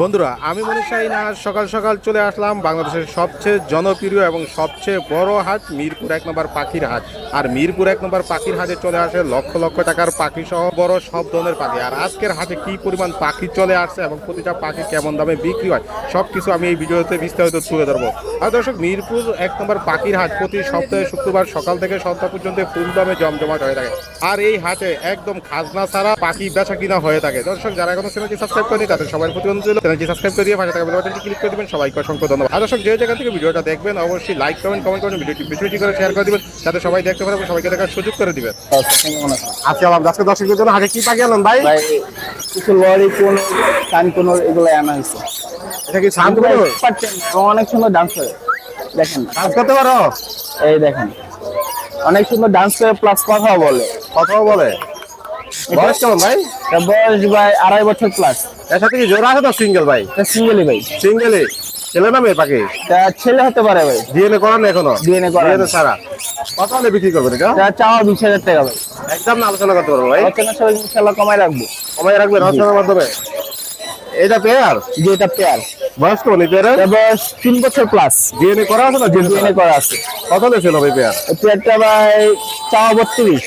বন্ধুরা, আমি মনীষ শাহিন আজ সকাল সকাল চলে আসলাম বাংলাদেশের সবচেয়ে জনপ্রিয় এবং সবচেয়ে বড় হাট, মিরপুর এক নম্বর পাখির হাট। আর মিরপুর এক নম্বর পাখির হাটে চলে আসে লক্ষ লক্ষ টাকার পাখি সহ বড় সব ধরনের পাখি। আর আজকের হাটে কি পরিমাণ পাখি চলে আসছে এবং প্রতিটা পাখি কেমন দামে বিক্রি হয় সব কিছু আমি এই ভিডিওতে বিস্তারিত তুলে ধরবো। আর দর্শক, মিরপুর এক নম্বর পাখির হাট প্রতি সপ্তাহে শুক্রবার সকাল থেকে সন্ধ্যা পর্যন্ত ফুল দামে জমজমাট হয়ে থাকে। আর এই হাটে একদম খাজনা ছাড়া পাখি বেচা কিনা হয়ে থাকে। দর্শক, যারা এখনও চ্যানেলটি সাবস্ক্রাইব করেনি তাদের সবার প্রতি ছিল চ্যানেলটি সাবস্ক্রাইব করে দিয়ে পাশে থাকা বেল বাটনটি ক্লিক করে দিবেন। সবাইকে অসংখ্য ধন্যবাদ। আর দর্শক যে জায়গা থেকে ভিডিওটা দেখবেন অবশ্যই লাইক কমেন্ট কমেন্ট করবেন। ভিডিওটি বেশি বেশি করে শেয়ার করে দিবেন যাতে সবাই দেখতে পারে সবাইকে দেখার সুযোগ করে দিবেন। আজকে আলাম আজকে দর্শকদের জন্য হাটে কি পাখি আনলেন ভাই? কিছু লরি কোন কান কোন এগুলো আনা হয়েছে। এটা কি শান্ত অনেক সুন্দর ডান্স করে। দেখেন। ডান্স করতে পারো? এই দেখেন। অনেক সুন্দর ডান্স করে প্লাস কথাও বলে। কথাও বলে। বয়স কেমন ভাই? বয়স ভাই আড়াই বছর প্লাস এর সাথে কি জোড়া আছে তো সিঙ্গেল ভাই? সিঙ্গেলি ভাই। সিঙ্গেলে ছেলে না মেয়ে পাখি? ছেলে হতে পারে ভাই। ডিএনএ করান এখনও? করানো। ডিএনএ ছাড়া। কত হলে বিক্রি করবেন এটা? চাওয়া বিশ হাজার টাকা ভাই। একদম না আলোচনা করতে পারব ভাই। আলোচনা সবাই ইনশাল্লাহ কমাই রাখব। কমাই রাখবেন আলোচনার মাধ্যমে? এটা পেয়ার যে এটা পেয়ার বয়স এই পেয়ারের বয়স তিন বছর প্লাস ডিএনএ করা আছে না ডিএনএ করা? আছে। কত লেছিল ভাই পেয়ার পেয়ারটা ভাই চাওয়া বত্রিশ।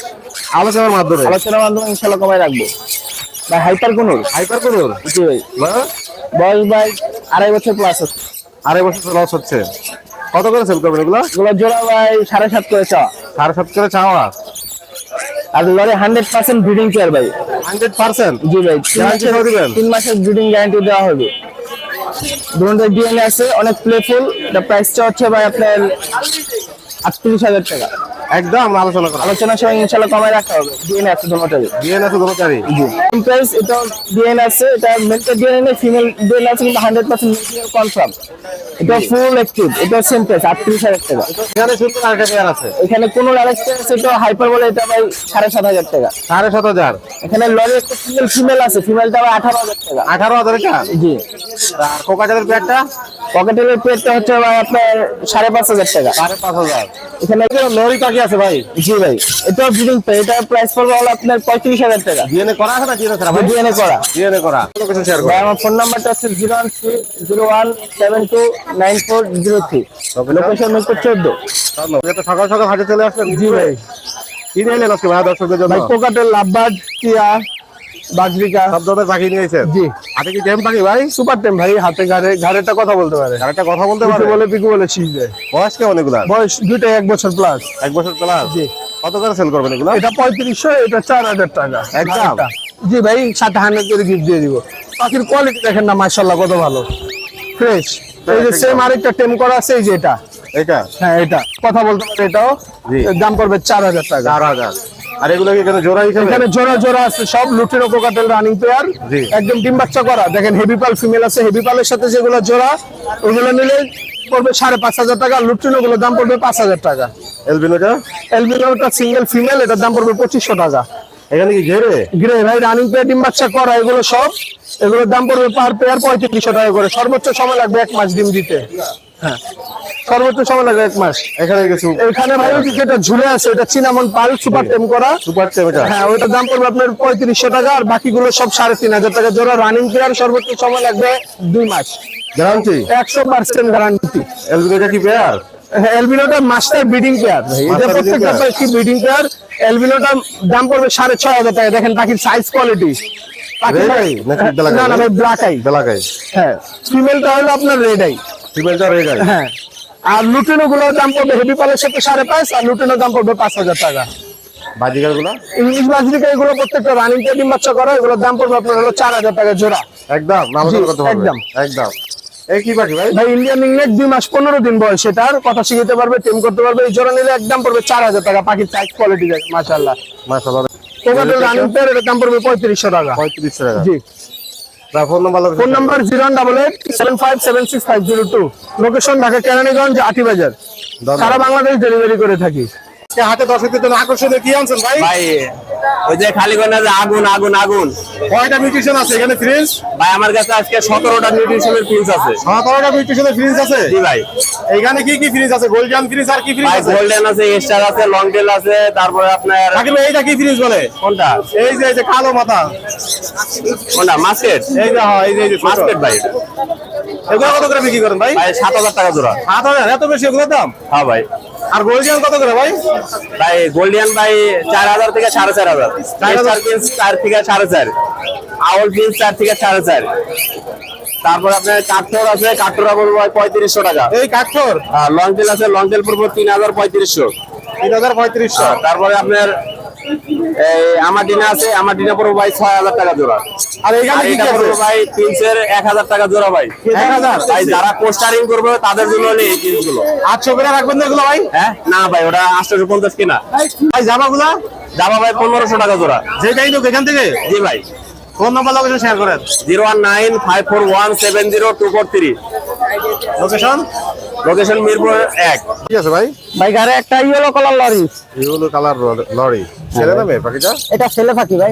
আলোচনার মাধ্যমে? আলোচনার মাধ্যমে ইনশাল্লাহ কমাই রাখব। ভাই হাইপার কোনুর? হাইপার করুন জি ভাই। বয়স ভাই আড়াই বছর প্লাস আছে আড়াই বছর লস হচ্ছে। কত করে সেল করবেন এগুলো? এগুলো জোড়া ভাই সাড়ে সাত করে চাওয়া। সাড়ে সাত করে চাওয়া? আর লরে হান্ড্রেড পার্সেন্ট ব্রিডিং কেয়ার ভাই। হান্ড্রেড পার্সেন্ট জি ভাই তিন Guarantee মাসের- তিন মাসের ব্রিডিং গ্যারান্টি দেওয়া হবে। দুটো ডিএনএ আছে অনেক প্লেফুল প্রাইসটা হচ্ছে ভাই আপনার আটত্রিশ হাজার টাকা। একদম আলোচনা করা। আলোচনার সময় ইনশাল্লাহ কমাই রাখা হবে। ডিএনএ আছে দুটোটাই প্রাইস এটা ডিএনএ আছে এটা মেলটা ফিমেল ডিএনএ আছে কিন্তু হান্ড্রেড পার্সেন্ট কনফার্ম এটা ফুল অ্যাক্টিভ এটা সেম প্রাইস আটত্রিশ হাজার টাকা। এখানে শুধু আরেকটা পেয়ার আছে। এখানে কোন আরেকটা আছে এটা হাইপার বলে এটা ভাই সাড়ে সাত হাজার টাকা। সাড়ে সাত হাজার। এখানে লরি একটা সিঙ্গেল ফিমেল আছে ফিমেলটা আবার আঠারো হাজার টাকা। আঠারো হাজার এটা? জি। আর কোকাচারের পেয়ারটা পকেটের পেটটা হচ্ছে ভাই আপনার সাড়ে পাঁচ হাজার টাকা। সাড়ে পাঁচ হাজার। এখানে লরি পাখি আছে ভাই? জি ভাই। এটা ব্রিডিং পে এটা প্রাইস পড়বে হলো আপনার পঁয়ত্রিশ হাজার টাকা। ডিএনএ করা আছে না জিরো করা ভাই? ডিএনএ করা। ডিএনএ করা। লোকেশন শেয়ার করুন। আমার ফোন নাম্বারটা হচ্ছে zero one three zero one seven two nine four zero three location Mirpur চোদ্দ। এটা সকাল সকাল হাটে চলে আসলেন জি ভাই। কি নিয়ে এলেন আজকে ভাই দর্শকদের জন্য? ভাই কোকাটেল লাভবার্ড টিয়া বাজরিকা সব ধরনের পাখি নিয়েছেন? জি। হাতে কি টেম পাখি ভাই? সুপার টেম ভাই হাতে ঘাড়ে ঘাড়েটা কথা বলতে পারে। একটা কথা বলতে পারে? বলে পিকু বলে শিখবে বয়স কেমন এগুলা? বয়স দুইটাই এক বছর প্লাস এক বছর প্লাস জি। কত করে সেল করবেন এগুলা? এটা পঁয়ত্রিশশো এটা চার হাজার টাকা। একদম? জি ভাই সাথে হান্ড্রেড করে গিফট দিয়ে দিব। পাখির কোয়ালিটি দেখেন না মার্শাল্লাহ কত ভালো। ফ্রেশ এই যে সেম আরেকটা টেম করা আছে এই যে এটা। এটা? হ্যাঁ এটা। কথা বলতে পারে এটাও। দাম পড়বে চার হাজার টাকা। চার হাজার। আর এগুলো এখানে জোড়া হিসেবে? এখানে জোড়া জোড়া আছে সব লুটিনো কোকাটেল রানিং পেয়ার। একদম ডিম বাচ্চা করা। দেখেন হেভি পাল ফিমেল আছে হেভি পালের সাথে যেগুলো জোড়া ওগুলো নিলে পড়বে সাড়ে পাঁচ হাজার টাকা লুটিনো গুলোর দাম পড়বে পাঁচ হাজার টাকা। এলবিনোটা? এলবিনোটা সিঙ্গেল ফিমেল এটার দাম পড়বে পঁচিশশো টাকা। এখানে কি ঘেরে? গ্রে ভাই রানিং পেয়ার ডিম বাচ্চা করা এগুলো সব এগুলোর দাম পড়বে পার পেয়ার পঁয়ত্রিশশো টাকা করে। সর্বোচ্চ সময় লাগবে এক মাস ডিম দিতে। হ্যাঁ। সর্বোচ্চ সময় লাগবে এক মাস। এখানে কিছু এখানে ভাই যেটা ঝুলে আছে এটা চিনামন পাল সুপার টেম করা। সুপার টেম এটা। হ্যাঁ দাম পড়বে আপনার পঁয়ত্রিশশো টাকা আর বাকিগুলো সব সাড়ে তিন হাজার টাকা জোড়া। রানিং পেয়ার সর্বোচ্চ সময় লাগবে দুই মাস। গ্যারান্টি একশো পার্সেন্ট গ্যারান্টি এলবিনোটা কি পেয়ার এলবিনোটা মাস্টার ব্রিডিং পেয়ার এটা প্রত্যেকটা? ব্রিডিং পেয়ার এলবিনোটার দাম পড়বে সাড়ে ছয় হাজার টাকা। দেখেন পাখির সাইজ কোয়ালিটি? না না ভাই ব্ল্যাক আই হ্যাঁ ফিমেলটা হলো আপনার রেড আই ফিমেলটা রয়ে যায় হ্যাঁ। আর লুটিনো গুলোর দাম পড়বে হেভি পালের সাথে সাড়ে পাঁচ আর লুটিনোর দাম পড়বে পাঁচ হাজার টাকা। বাজিকারগুলা? ইংলিশ বাজরিকা এগুলো প্রত্যেকটা রানিং টেডিম বাচ্চা করা এগুলোর দাম পড়বে আপনার হলো চার হাজার টাকা জোড়া। একদম একদম। ভাই? ইন্ডিয়ান দুই মাস পনেরো দিন বয়স এটার কথা শিখাতে পারবে টেম করতে পারবে এই জোড়া নিলে একদম পড়বে চার হাজার টাকা পাখির কোয়ালিটি রানিং পেয়ার এটার দাম পড়বে পঁয়ত্রিশশো টাকা। টাকা। জি। Phone number phone zero double eight seven five seven six five zero two. Location Dhaka Keraniganj Ati Bazar. সারা বাংলাদেশ ডেলিভারি করে থাকি। হাতে দর্শকদের জন্য আকর্ষণীয় কি আনছেন ভাই? ভাই ওই যে খালি কোন আগুন আগুন আগুন। কয়টা মিউটিশন আছে এখানে ফ্রিজ ভাই আমার কাছে আজকে সতেরোটা নিউট্রিশনের পিস আছে। সতেরোটা মিউটিশনের ফ্রিজ আছে? জি ভাই। এইখানে কি কি ফ্রিজ আছে? গোল্ডেন ফ্রিজ আর কি ফ্রিজ আছে? গোল্ডেন আছে স্টার আছে লং টেল আছে তারপরে আপনার কাকিমা এইটা কি ফ্রিজ বলে? কোনটা? এই যে এই যে কালো মাথা। কোনটা? মাস্কেট এই যে হ্যাঁ এই যে যে। মাস্কেট ভাই। এগুলো কত করে বিক্রি করেন ভাই? ভাই সাত হাজার টাকা জোড়া। সাত হাজার? এত বেশি এগুলোর দাম? হ্যাঁ ভাই। আর গোল্ডেন কত করে ভাই? ভাই গোল্ডিয়ান ভাই চার হাজার থেকে সাড়ে চার হাজার। চার পিস থেকে সাড়ে চার। আউল চার থেকে সাড়ে চার। তারপর আপনার কাঠোর আছে কাঠোরা পড়ব পঁয়ত্রিশশো টাকা। এই কাঠর লং টেল আছে লং টেল পড়ব তিন হাজার পঁয়ত্রিশশো। তিন হাজার পঁয়ত্রিশশো। তারপরে আপনার আমার ডিনা আছে আমার ডিনা পড়ব ভাই ছয় হাজার টাকা জোড়া। আর এইখানে আর কি আছে পড়ব ভাই পিন্সের এক হাজার টাকা জোড়া ভাই। এক হাজার? ভাই যারা পোস্টারিং করবে তাদের জন্য হলে এই জিনিসগুলো আটশো করে রাখবেন না এগুলো ভাই? হ্যাঁ? না ভাই ওটা আটশোশো পঞ্চাশ কিনা। ভাই জামাগুলা? জামা ভাই পনেরোশো টাকা জোড়া। যেটাই তো এখান থেকে? জি ভাই। ফোন নাম্বার লোকেশন শেয়ার করেন। Zero one nine five four one seven zero two four three. Location location Mirpur এক। ঠিক আছে ভাই? ভাই গাড়ি একটা yellow colour lorry. Yellow colour lorry. ছেলে না মেয়ে পাখিটা এটা ছেলে পাখি ভাই।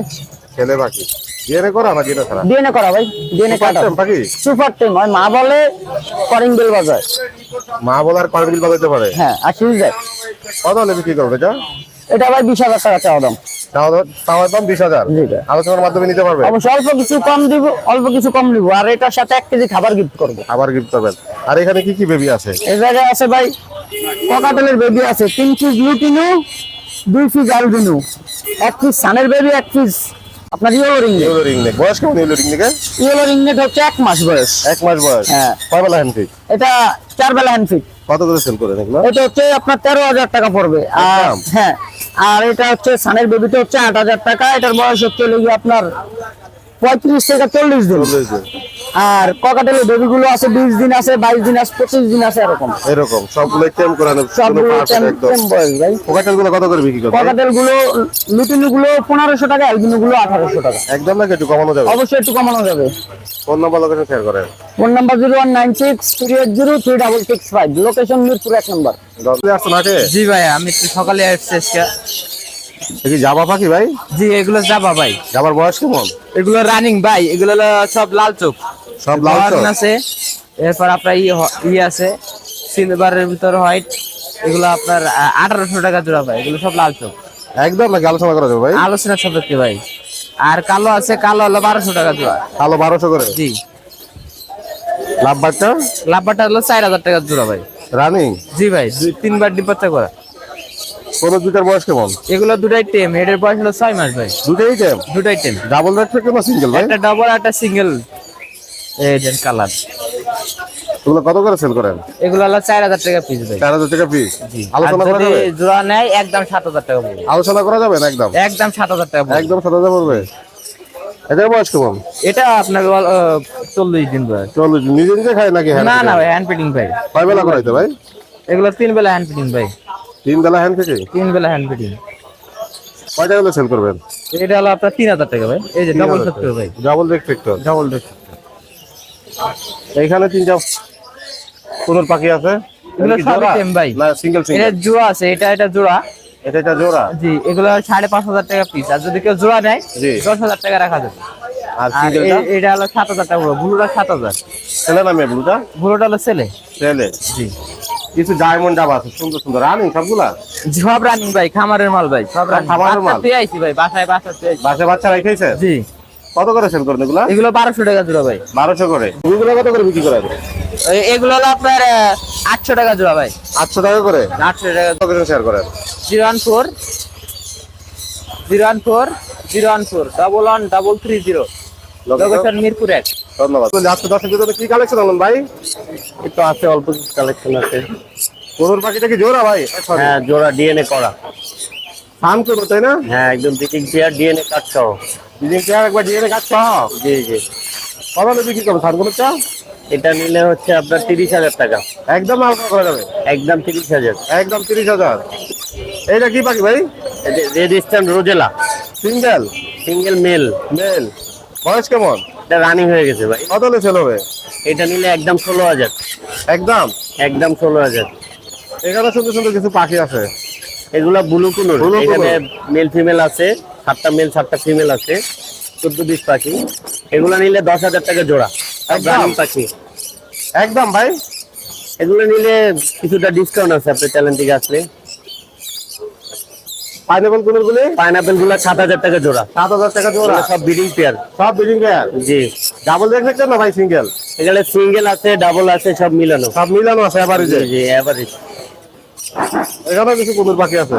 ছেলে পাখি। ডিএনএ করা না ডিএনএ করা ডিএনএ করা ভাই। ডিএনএ কাটা। পাখি? সুপার টিম হয় মা বলে করিং বেল বাজায় মা বলার পারবিল বাজাইতে পারে? হ্যাঁ আর যায়। কত হলে বিক্রি করবে এটা এটা ভাই বিশ হাজার টাকা চাওয়া দাম। বিশ হাজার? জি আলোচনার মাধ্যমে নিতে পারবে? অবশ্যই অল্প কিছু কম দিব অল্প কিছু কম দিব আর এটার সাথে এক কেজি খাবার গিফট করব। আবার গিফট করবেন। আর এখানে কি কি বেবি আছে? এই জায়গায় আছে ভাই ককাটেলের বেবি আছে। তিন পিস লুটিনু দুই পিস আলবিনু এক পিস সানের বেবি এক পিস আপনার yellow ring yellow ring neck বয়স কেমন রিং নেকে ইয়েলো রিং হচ্ছে এক মাস বয়স। এক মাস বয়স। হ্যাঁ। কয় বেলা হ্যান্ড এটা চার বেলা হ্যান্ডফিট কত করে সেল করে এটা হচ্ছে আপনার তেরো হাজার টাকা পড়বে। আর হ্যাঁ আর এটা হচ্ছে সানের বেবিটা হচ্ছে আট হাজার টাকা। এটার বয়স হচ্ছে আপনার পঁয়ত্রিশ থেকে চল্লিশ দিন। আর ককাটেলের বেবি গুলো আছে বিশ দিন আছে বাইশ দিন আছে পঁচিশ দিন আছে এরকম। এরকম সবগুলো টেম করে নেব সবগুলো টেম ভাই। পোকাটেলগুলো কত করে বিক্রি করবে? ককাটেলগুলো লুটিনু গুলো পনেরোশো টাকা অ্যালবিনো গুলো আঠারোশো টাকা। একদম নাকি একটু কমানো যাবে? অবশ্যই একটু কমানো যাবে। ফোন নাম্বার লোকেশন শেয়ার করেন। Phone number zero one nine six three eight zero three double six five. Location Mirpur এক নম্বর। জি ভাই আমি একটু সকালে আসছি আজকে। কি জাবা পাখি ভাই? জি এগুলো যাবা ভাই। জাবার বয়স কেমন? এগুলো রানিং ভাই এগুলো সব লাল চোখ। সব লাল? হর্ন আছে এরপর আপনার ই আছে সিলভারের ভিতর হোয়াইট এগুলো আপনার আঠারোশো টাকা জোড়া ভাই এগুলো সব লাল চোখ। একদম নাকি আলোচনা করা যাবে ভাই? আলোচনা সাপেক্ষে ভাই। আর কালো আছে কালো হলো বারোশো টাকা জোড়া। কালো বারোশো করে? জি। লাভ বাচ্চা লাভবারটা হলো চার হাজার টাকা জোড়া ভাই। রানিং জি ভাই দুই তিনবার ডিপার্চার করা। কোন দুটার বয়স কেমন? এগুলো দুটাই টেম হেডের বয়স হলো ছয় মাস ভাই। দুটাই টেম? দুটাই টেম। ডাবল সিঙ্গেল ভাই? একটা ডবল একটা সিঙ্গেল এজেন্ট কালার এগুলো কত করে সেল করেন? এগুলো হলো চার হাজার টাকা পিস ভাই। চার হাজার টাকা পিস আলোচনা করা যদি যাবে? জোড়া নেয় একদম সাত হাজার টাকা পড়বে। আলোচনা করা যাবে একদম? একদম সাত হাজার টাকা একদম সাত হাজার পড়বে। এটার বয়স কেমন? এটা আপনার চল্লিশ দিন চল্লিশ নিজে নিজে খায় নাকি না না ভাই হ্যান্ড ফিটিং ভাই। কয় বেলা করাইতে ভাই? এগুলো তিন বেলা হ্যান্ড ফিটিং ভাই। তিন বেলা হ্যান্ড থেকে তিন বেলা হ্যান্ড ফিটিং কয় টাকা সেল করবেন? এটা হলো আপনার তিন হাজার টাকা ভাই। এই যে ডবল সত্তর ভাই। Double red factor double rate এইখানে তিনটা কোনোর পাখি আছে? এগুলো সবই জোড়া? ভাই। না সিঙ্গেল এটা জোড়া আছে এটা এটা জোড়া। এটা এটা জোড়া? জি এগুলো সাড়ে পাঁচ হাজার টাকা পিস আর যদি কেউ জোড়া নেয়। দশ হাজার টাকা রাখা যাবে। আর আর সিঙ্গেলটা এটা হলো সাত হাজার টাকা ব্লুটা সাত হাজার। ছেলে না মেয়ে ব্লুটা? ব্লুটা হলো ছেলে। ছেলে। জি। কিছু ডায়মন্ড ডাব আছে সুন্দর সুন্দর রানিং সবগুলা? সব রানিং ভাই খামারের মাল ভাই সব খামারের মাল? তুই আইছি ভাই বাসায় বাসা তুই আইছি। বাসে বাচ্চা রেখেছে? জি। কত করে সেল করেন এগুলা? এগুলো বারোশো টাকা জোড়া ভাই। বারোশো করে। এগুলো কত করে বিক্রি করেন এ- এগুলো হলো আপনার আটশো টাকা জোড়া ভাই। আটশো টাকা করে? আটশো টাকা কত করে শেয়ার করেন? Zero one four zero one four zero one four double one double three zero location Mirpur এক। ধন্যবাদ। আজকে দর্শকের জন্য কি কালেকশন আনলেন ভাই? একটু আছে অল্প কিছু কালেকশন আছে। কোনোর পাখিটা কি জোড়া ভাই? হ্যাঁ জোড়া ডিএনএ করা। ফার্ম করব তাই না? হ্যাঁ একদম পেয়ার ডিএনএ কাট সহ। চেয়ার একবার কাজ সহ? জি জি। কত বিক্রি চা? এটা নিলে হচ্ছে আপনার তিরিশ হাজার টাকা। একদম করা যাবে? একদম তিরিশ হাজার। একদম তিরিশ হাজার। এইটা কি পাখি ভাই? Red stand rosella. Single? Single male. Male. বয়স কেমন? এটা রানিং হয়ে গেছে ভাই। কত হলে সেল হবে? এটা নিলে একদম ষোলো হাজার। একদম? একদম ষোলো হাজার। এখানে সুন্দর সুন্দর কিছু পাখি আছে। এগুলা ব্লু কুনুর। এখানে মেল ফিমেল আছে সাতটা মেল সাতটা ফিমেল আছে চোদ্দ বিশ পাখি। এগুলা নিলে দশ হাজার টাকা জোড়া। একদম? রানিং পাখি। একদম ভাই। এগুলো নিলে কিছুটা ডিসকাউন্ট আছে আপনার চ্যানেল থেকে আসলে। পাইনাপল কুনুর গুলি পাইনাপেলগুলা সাত হাজার টাকা জোড়া। সাত হাজার টাকা জোড়া? সব ব্রিডিং পেয়ার সব বিল্ডিং পেয়ার জি। ডাবল রেট দেখছেন না ভাই সিঙ্গেল এখানে সিঙ্গেল আছে ডাবল আছে সব মিলানো। সব মিলানো আছে এভারেজে জি জি এভারেজ এখানেও কিছু কুনুর পাখি আছে?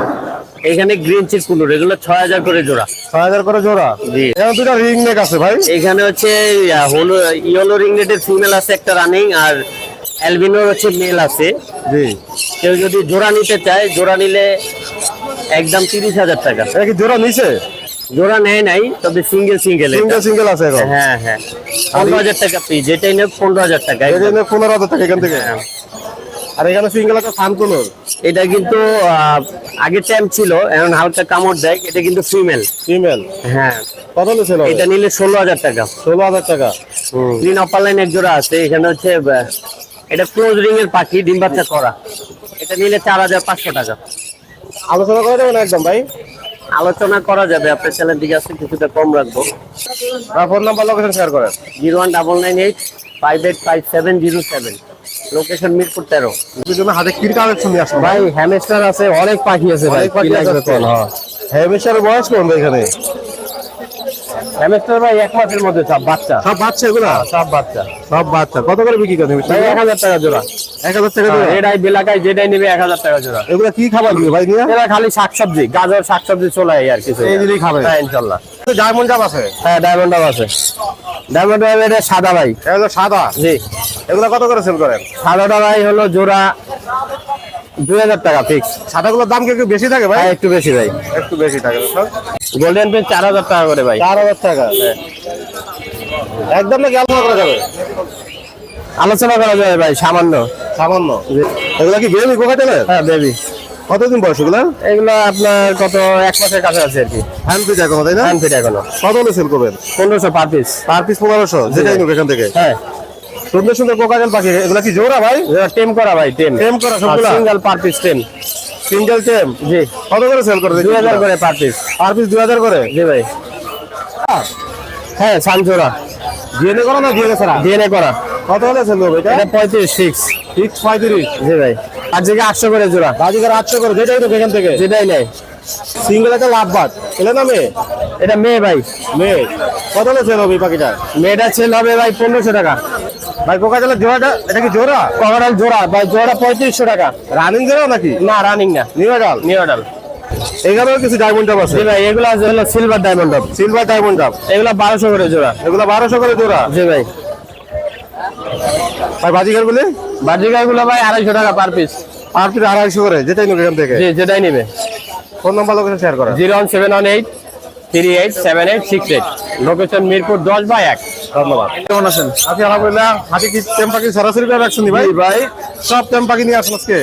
এখানে গ্রিন চিপ কুনুর এগুলো ছয় হাজার করে জোড়া। ছয় হাজার করে জোড়া? জি। এখানে দুটা রিং নেক আছে ভাই। এখানে হচ্ছে হলো ইয়েলো রিংনেটের ফিমেল আছে একটা রানিং আর অ্যালবিনোর হচ্ছে মেল আছে। জি। কেউ যদি জোড়া নিতে চায় জোড়া নিলে একদম তিরিশ হাজার টাকা। এটা কি জোড়া নিচে জোড়া নেয় নাই তবে সিঙ্গেল সিঙ্গেল সিঙ্গেল সিঙ্গেল আছে এখন? হ্যাঁ হ্যাঁ। পনেরো হাজার টাকা পি যেটাই নেব পনেরো হাজার টাকা। জন্য পনেরো হাজার টাকা এখান থেকে? আর এখানে সিঙ্গেল আছে এটা কিন্তু আগে ছিল এখন হালকা কামড় দেয় এটা কিন্তু ফিমেল ফিমেল হ্যাঁ। কত নিছিল এটা নিলে ষোলো হাজার টাকা। ষোলো হাজার টাকা? অপার লাইন এক জোড়া আছে এখানে হচ্ছে এটা ক্লোজ রিং এর পাখি ডিম বাচ্চা করা। এটা নিলে চার হাজার পাঁচশো টাকা। আলোচনা করে দেবেন একদম ভাই? আলোচনা করা যাবে আপনার চ্যানেল দিকে আসলে কিছুটা কম রাখব। ফোন নাম্বার লোকেশন শেয়ার করেন। Zero one double nine eight five eight five seven zero seven. Location Mirpur তেরো। হাতে কি কালেকশন নিয়ে আসুন ভাই? হ্যামেস্টার আছে অনেক পাখি আছে ভাই হ্যামেস্টার হ্যাঁ। বয়স কোন এখানে? হ্যামস্টার ভাই এক মাসের মধ্যে সব বাচ্চা। সব বাচ্চা এগুলা? সব বাচ্চা। সব বাচ্চা। কত করে বিক্রি করেন ভাই এক হাজার টাকা জোড়া। এক হাজার টাকা জোড়া? এটাই বেলাকায় যেটাই নেবে এক হাজার টাকা জোড়া। এগুলা কি খাবার দিবে ভাই এরা খালি শাকসবজি গাজর শাকসবজি চলে আর কিছু এই দিনই খাবে। হ্যাঁ ইনশাল্লাহ। ডায়মন্ড জাম আছে? হ্যাঁ ডায়মন্ড ডাব আছে। ডায়মন্ড ডাব এটা সাদা ভাই। এগুলো সাদা? জি। এগুলা কত করে সেল করেন? সাদাটা ভাই হলো জোড়া দুই হাজার টাকা ফিক্স সাদাগুলোর দাম কি একটু বেশি থাকে ভাই? হ্যাঁ একটু বেশি ভাই। একটু বেশি থাকে গোল্ডেন পেন চার হাজার টাকা করে ভাই। চার হাজার টাকা। একদম নাকি আলোচনা করা যাবে? আলোচনা করা যাবে ভাই সামান্য। সামান্য। এগুলা কি বেবি কোকাটেলের হ্যাঁ বেবি কতদিন বয়স এগুলা? এগুলো আপনার কত এক মাসের কাছে আছে আর কি। হ্যান্ড পিস এখনও তাই না? হ্যান্ড ফিট এখনও। কত হলে সেল করবেন? পনেরোশো পার পিস পার পিস পনেরোশো যেটাই নিব এখান থেকে? হ্যাঁ। সুন্দর সুন্দর কোকাটেল পাখি। এগুলো কি জোড়া ভাই? টেম করা ভাই টেম। টেম করা সবগুলা? Single per piece tame. Single tame? জি। কত করে সেল করে দুই হাজার করে পার পিস পার পিস দুই হাজার করে? জি ভাই। হ্যাঁ সানজোরা ডিএনএ করা না ডিএনএ ছাড়া? ডিএনএ করা। কত হলে সেল করবে এটা? এটা পঁয়ত্রিশ সিক্স সিক্স পঁয়ত্রিশ? জি ভাই। আর থেকে আটশো করে জোড়া। বাজিকার আটশো করে যেটাই তো এখান থেকে। যেটাই নাই সিঙ্গেল একটা লাভ বাদ। ছেলে না মেয়ে? এটা মেয়ে ভাই। মেয়ে। কত হলে সেল হবে এই পাখিটা মেয়েটা ছেল হবে ভাই পনেরোশো টাকা। ভাই কোকাজালের জোড়াটা এটা কি জোড়া? কোকাজাল জোড়া ভাই জোড়া পঁয়ত্রিশশো টাকা। রানিং জোড়া নাকি? না রানিং না। নিউডাল নিউডাল এগুলো কিছু ডায়মন্ড টপ আছে? জি ভাই এগুলো আছে হলো silver diamond top silver diamond top এগুলো 1200 করে জোড়া। এগুলো 1200 করে জোড়া? জি ভাই। ভাই বাজিগারগুলো বাজিগারগুলো ভাই 250 টাকা পার পিস পার পিস 250 করে যেটাই নেবে এখান থেকে। জি যেটাই নেবে। ফোন নাম্বার লোকেশন শেয়ার করো। 01718 three eight seven eight six eight. Location Mirpur দশ বাই এক। ধন্যবাদ। কেমন আছেন? আপনি আলহামদুলিল্লাহ। হাতে কি টেম পাখি সরাসরি করে রাখছেন ভাই? ভাই। সব টেম পাখি নিয়ে আসুন আজকে।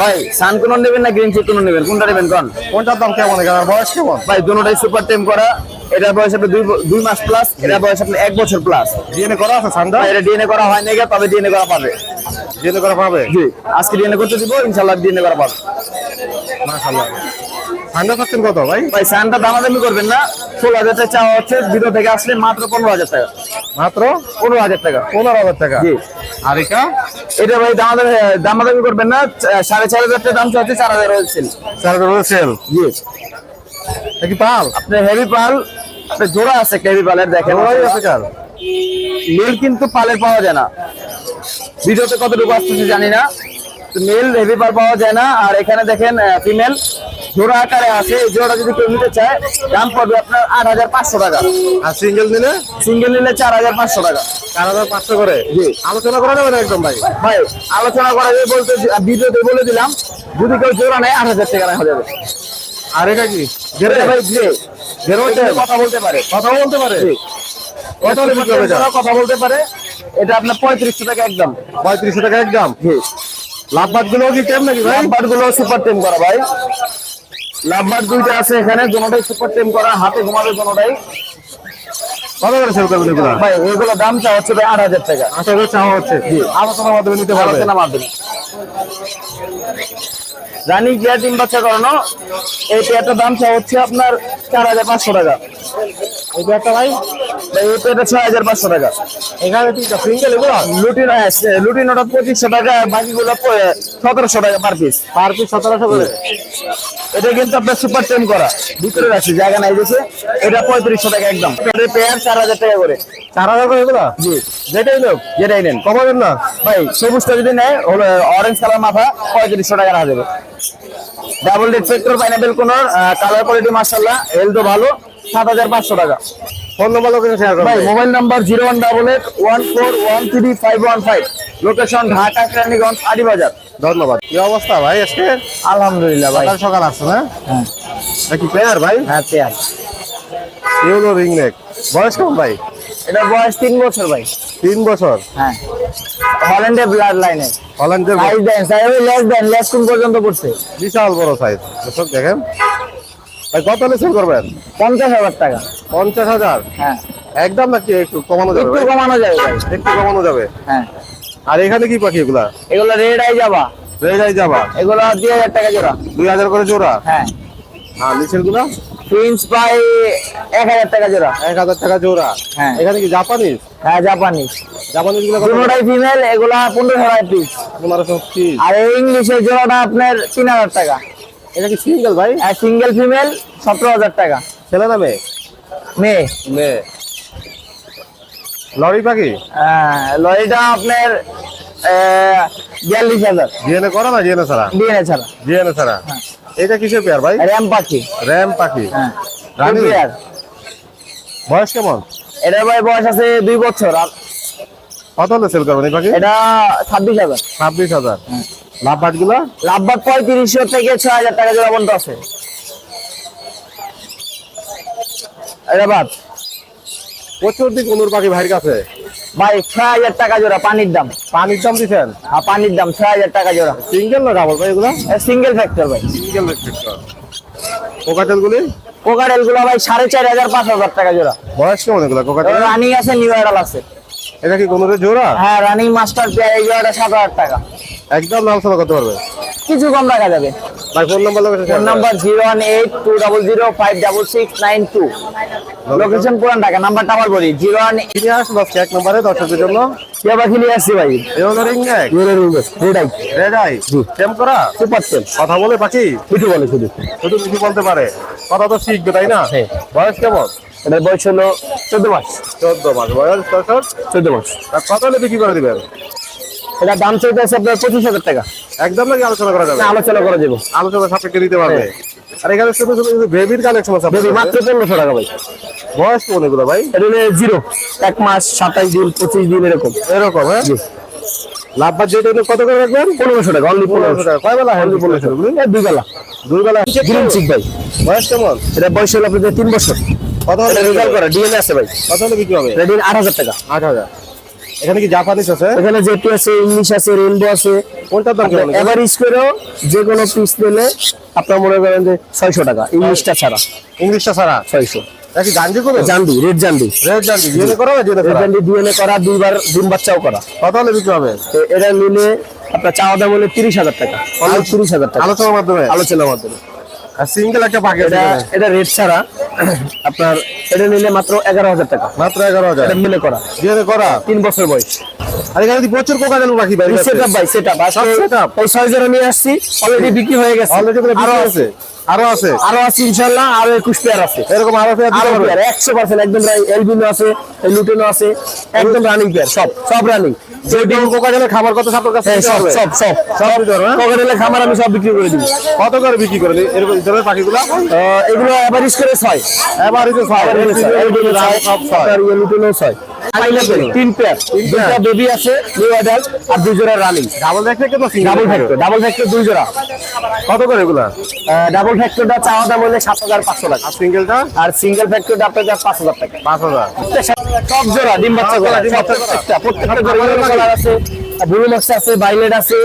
ভাই সান কোন নেবেন না গ্রিন চিক কোন নেবেন? কোনটা নেবেন কোন? কোনটার দাম কেমন এখানে? বয়স কেমন? ভাই দুটোটাই সুপার টেম করা। এটার বয়স আপনার দুই মাস প্লাস এটার বয়স আপনার এক বছর প্লাস ডিএনএ করা আছে সান্ডা? এটা ডিএনএ করা হয় নাই তবে ডিএনএ করা পাবে। ডিএনএ করা পাবে? জি আজকে ডিএনএ করতে দিব ইনশাআল্লাহ ডিএনএ করা পাবে। মাশাআল্লাহ। সান্ডা পাচ্ছেন কত ভাই? ভাই সানটা দামাদামি করবেন না। ষোলো হাজার টাকা চাওয়া হচ্ছে ভিডিও থেকে আসলে মাত্র পনেরো হাজার টাকা। মাত্র? পনেরো হাজার টাকা। পনেরো হাজার টাকা? জি। আর এটা? এটা ভাই দামাদামি দামাদামি করবেন না। সাড়ে চার হাজার টাকা দাম চাচ্ছে চার হাজার হচ্ছে চার সেল জি। কি পাল? আপনার হেভি পাল আপনার জোড়া আছে হেভি পালের দেখেন। মেল কিন্তু পালের পাওয়া যায় না। ভিডিওতে কতটুকু আসতেছে জানি না। মেল হেভি পাল পাওয়া যায় না। আর এখানে দেখেন ফিমেল জোড়া আকারে আছে। এই জোড়া যদি কেউ নিতে চায় দাম পড়বে আপনার আট হাজার পাঁচশো টাকা। আর সিঙ্গেল নিলে? সিঙ্গেল নিলে চার হাজার পাঁচশো টাকা। চার হাজার পাঁচশো করে? জি। আলোচনা করা যাবে না একদম ভাই? ভাই আলোচনা করা যাবে বলতে ভিডিওতে বলে দিলাম যদি কেউ জোড়া নেয় আট হাজার টাকা রাখা যাবে। আর এটা কি? এটা ভাই গ্রে জেরো কথা বলতে পারে। কথা বলতে পারে। কথা বলতে পারে। এটা আপনার পঁয়ত্রিশশো টাকা একদম। পঁয়ত্রিশশো টাকা একদম? লাভবাদগুলো কি কেম নাকি ভাই? গুলো সুপার টেম করা ভাই। লাভবার দুইটা আছে এখানে দুটোটাই সুপার টেম করা হাতে ঘুমাবে দুটোটাই কত করে সেল করবেন এগুলো? ভাই এগুলো দাম চা হচ্ছে ভাই আট হাজার টাকা। আঠারো চাওয়া হচ্ছে। আলোচনার মাধ্যমে নিতে পারবে আলোচনা মাধ্যমে। রানী গিয়া ডিম বাচ্চা করানো। এই পেয়ারটার দাম হচ্ছে আপনার চার হাজার পাঁচশো টাকা। এই ভাই ছয় হাজার পাঁচশো টাকা। এখানে ঠিক সিঙ্গেল এগুলো? লুটিন পঁচিশশো টাকা বাকিগুলো সতেরোশো টাকা পার পিস পার পিস সতেরোশো করে। এটা কিন্তু আপনার সুপার করা। ভিতরে রাখছি জায়গা নাই দেখে। এটা পঁয়ত্রিশশো টাকা একদম। পেয়ার চার হাজার টাকা করে। চার হাজার করে এগুলো? জি। যেটাই লোক যেটাই নেন। কমাবেন না? ভাই সবুজটা যদি নেয় হলো অরেঞ্জ কালার মাথা পঁয়ত্রিশশো টাকা রাখা যাবে। ডাবল ডেট ফেক্টর পাইনাপেল কোন কালার কোয়ালিটি মার্শাল্লাহ হেলথও ভালো। সাত হাজার পাঁচশো টাকা। ফোন নম্বর লোকেশন শেয়ার ভাই mobile number zero one double eight one four one three five one five. Location Dhaka Keraniganj Aribazar ধন্যবাদ। কি অবস্থা ভাই আজকে? আলহামদুলিল্লাহ ভাই। সকাল আসছে না? হ্যাঁ। কি পেয়ার ভাই? হ্যাঁ পেয়ার ইউনো রিং নেক বয়স কেমন ভাই? এটা বয়স তিন বছর ভাই। তিন বছর। হ্যাঁ। হল্যান্ডের ব্লাড লাইনে হল্যান্ডের সাইজ দেন সাইজ লেস দেন লেস কোন পর্যন্ত পড়ছে? বিশাল বড় সাইজ দর্শক দেখেন। ভাই কত হলে সেল করবেন? পঞ্চাশ হাজার টাকা। পঞ্চাশ হাজার? হ্যাঁ। একদম নাকি একটু কমানো যাবে একটু? কমানো যাবে ভাই। একটু কমানো যাবে? হ্যাঁ। আর এখানে কি পাখি এগুলা? এগুলো রেড আই যাবা। রেজাই যাবা? এগুলো দুই হাজার টাকা জোড়া। দুই হাজার করে জোড়া? হ্যাঁ। আর নিচেরগুলা? প্রিন্স এক হাজার টাকা জোড়া। এক হাজার টাকা জোড়া। হ্যাঁ। এখানে কি জাপানিজ হ্যাঁ জাপানি জাপানিজগুলো কত? দুটোটাই ফিমেল এগুলা পিস পনেরোশো পিস আর এই ইংলিশের জোড়াটা আপনার তিন হাজার টাকা। এটা কি সিঙ্গেল ভাই? আর সিঙ্গেল ফিমেল সতেরো হাজার টাকা। ছেলে না মেয়ে? মেয়ে। মেয়ে লরি পাখি? হ্যাঁ লরিটা আপনার বিয়াল্লিশ হাজার। জিএনএ করা না জিএনএ ছাড়া? ডিএনএ ছাড়া। জিএনএ ছাড়া? এটা কিসের পেয়ার ভাই? র্যাম পাখি। র্যাম পাখি। হ্যাঁ। রানী? Pair। বয়স কেমন? এটার ভাই বয়স আছে দুই বছর। আর কত হলে সেল করবেন এই পাখি? এটা ছাব্বিশ হাজার। ছাব্বিশ হাজার। লাভ বাটগুলো? লাভবাদ পঁয়ত্রিশশো থেকে ছয় হাজার টাকা জোড়া পর্যন্ত আছে। বাদ। প্রচুর দিক অনুর পাখি ভাইয়ের কাছে। ভাই ছয় হাজার টাকা জোড়া পানির দাম। পানির দাম দিচ্ছেন আর পানির দাম ছয় হাজার টাকা জোড়া। সিঙ্গেল না ডাবল ভাই এগুলো? সিঙ্গেল ফ্যাক্টর ভাই। সিঙ্গেল কোকাটেল গুলি? কোকারেলগুলো ভাই সাড়ে চার হাজার পাঁচ হাজার টাকা জোড়া। বয়স কেমন এগুলো কোকাটেল? রানিং আছে নিউ এডাল আছে। এটা কি কোনো জোড়া? হ্যাঁ রানিং মাস্টার পেয়ার এই জোড়াটা সাত হাজার টাকা। একদম আলোচনা করতে পারবে। কিছু কম রাখা যাবে। ভাই phone number location phone number zero one eight two double zero five double six nine two location Puran Dhaka নাম্বারটা আবার বলি জিরো ওয়ান আসুন আজকে এক নম্বরে দর্শকদের জন্য। কেবা খেলে আসছি ভাই? এগুলো ring neck red-eye red eye tame করা? সুপার টেল কথা বলে পাখি কিছু বলে শুধু। শুধু কিছু বলতে পারে। কথা তো শিখবে তাই না? হ্যাঁ। বয়স কেমন? এটার বয়স হলো চোদ্দ মাস। চোদ্দ মাস। বয়স চোদ্দ মাস। কত হলে বিক্রি করে দিবেন? এটা দাম চলতে আছে আপনার পঁচিশ হাজার টাকা। একদম নাকি আলোচনা করা যাবে? আলোচনা করা যাব। আলোচনা সাপেক্ষে দিতে পারবে। আর এখানে শুধু শুধু কিন্তু বেবির কালেকশন আছে বেবি মাত্র পনেরোশো টাকা ভাই। বয়স কেমন এগুলো ভাই? এটা জিরো এক মাস সাতাইশ দিন পঁচিশ দিন এরকম। এরকম হ্যাঁ? লাভ বাদ যেটা কত করে রাখবেন? পনেরোশো টাকা অনলি পনেরোশো টাকা। কয় বেলা পনেরোশো দুই বেলা দুই বেলা। গ্রিন চিক ভাই। বয়স কেমন? এটা বয়স হলো আপনাদের তিন বছর। কত হলে রেজাল্ট করা ডিএনএ আছে ভাই। কত হলে বিক্রি হবে? এটা আট হাজার টাকা। আট হাজার। এখানে কি জাপানিস আছে? এখানে জেপি আছে ইংলিশ আছে রেনবো আছে। কোনটার দাম কেমন? এভারেজ করেও যে কোনো পিস নিলে আপনার মনে করেন যে ছয়শো টাকা ইংলিশটা ছাড়া। ইংলিশটা ছাড়া? ছয়শো। নাকি জানজি করে? জান্ডি রেড জান্ডি রেড জানজি জেনে করো না রেড করা? জান্ডি ডিএনএ করা দুইবার ডিম বাচ্চাও করা। কত হলে বিক্রি হবে? এটা নিলে আপনার চাওয়া দাম হলে তিরিশ হাজার টাকা তিরিশ হাজার টাকা আলোচনার মাধ্যমে? আলোচনার মাধ্যমে। আর সিঙ্গেল একটা পাখি এটা এটা রেড ছাড়া। আপনার এটা নিলে মাত্র এগারো হাজার টাকা। মাত্র এগারো হাজার। এটা মিলে করা। জেনে করা? তিন বছর বয়স। আর এখানে পাখি ভাই সেট আপ ভাই সেট আপ সব set up? ওই ছয় জোড়া নিয়ে আসছি অলরেডি বিক্রি হয়ে গেছে। অলরেডি আরও আছে। আরও আছে। আরও আছে ইনশাল্লাহ আরও একুশ পেয়ার আছে। এরকম আরও পেয়ার দিতে আরও পারবে? পেয়ার একশো পার্সেন্ট একদম এলবিনো আছে লুটেনো আছে একদম রানিং পেয়ার সব সব রানিং খাবার কত সাপের কাছে দিতে সব সব সব সব দিতে পারবে? ককেটেলের খামার আমি সব বিক্রি করে দিবি। কত করে বিক্রি করে এরকম ধরনের পাখিগুলো? এগুলো অ্যাভারেজ করে ছয়। এবার ছয়, ছয়, এলবিনো, এলবিনো ছয়, সব ছয়। আপনার লুটেনো ছয়। পাইনাপেল তিন পেয়ার দুটা বেবি আছে নিউ অ্যাডাল্ট আর দুই জোড়া running double factor double factor দুই জোড়া। কত করে এগুলা? ডাবল ফ্যাক্টরটা চাওয়া দাম হলে সাত হাজার পাঁচশো টাকা। আর সিঙ্গেলটা আর সিঙ্গেল ফ্যাক্টরটা আপনার পাঁচ হাজার টাকা। পাঁচ হাজার। সব জোড়া ডিম বাচ্চা ডিম বাচ্চা প্রত্যেকটা প্রত্যেকটা জোড়া কালার আছে ব্লু মাক্স আছে বাইলেট আছে।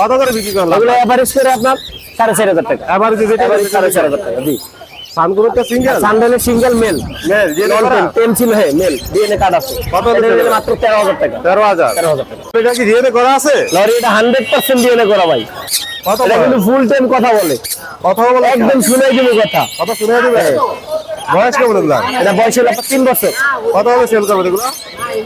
কত করে বিক্রি করলাম এগুলো এভারেজ করে আপনার সাড়ে চার হাজার টাকা। যেটা সাড়ে চার হাজার টাকা জি। সানগুলোটা সিঙ্গেল সানডেলে সিঙ্গেল মেল মেল যে টেন ছিল হ্যাঁ মেল ডিএনএ কার্ড আছে। কত এটা মাত্র তেরো হাজার টাকা। তেরো হাজার। টাকা। এটা কি ডিএনএ করা আছে? লরি এটা ডিএনএ করা ভাই। কত এটা কিন্তু ফুল টাইম কথা বলে। কথা বলে একদম শুনে দিব কথা। কত শুনে দিবে? বয়স কেমন এগুলা এটা বয়স হলো তিন বছর। কত হলে সেল করবে এগুলো?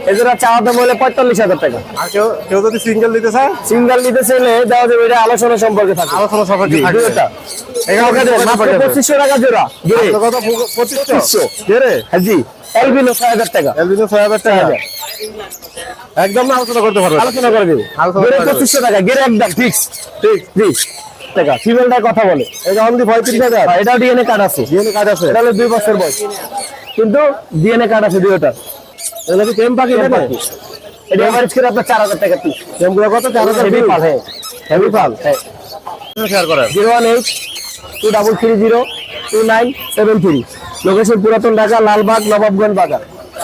এদের চাওয়া দাম হলে পঁয়তাল্লিশ হাজার টাকা। আর কেউ কেউ যদি সিঙ্গেল দিতে চায়? সিঙ্গেল নিতে চাইলে দেওয়া যাবে এটা আলোচনা সম্পর্কে থাকে। আলোচনা সাপেক্ষে থাকবে। পঁচিশশো টাকা জোড়া। কত? পঁচিশশো? হ্যাঁ জি। এলবিনো ছয় হাজার টাকা। এলবিনো ছয় হাজার টাকা। একদম আলোচনা করতে পারবে। আলোচনা করে দেবে। আলোচনা। পঁচিশশো টাকা। গিরে একদম ফিক্স ঠিক ফিক্স টাকা ফিমেলটা কথা বলে। এটা অনলি পঁয়ত্রিশ হাজার এটাও ডিএনএ কার্ড আছে। ডিএনএ কার্ড আছে। এটা হলো দুই বছর বয়স। কিন্তু ডিএনএ কার্ড আছে দুইটার এগুলো কি টেম পাখি? পাখি। এটা এভারেজ করে আপনার চার হাজার টাকা পিস টেমগুলো কত? চার হাজার হেভি পাল হ্যাঁ। হেভি পাল। হ্যাঁ। শেয়ার করেন। Zero one eight two double three zero two nine seven three location Puratan Dhaka Lalbagh Nawabganj বাজার।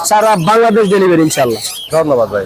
সারা বাংলাদেশ ডেলিভারি ইনশাল্লাহ ধন্যবাদ ভাই।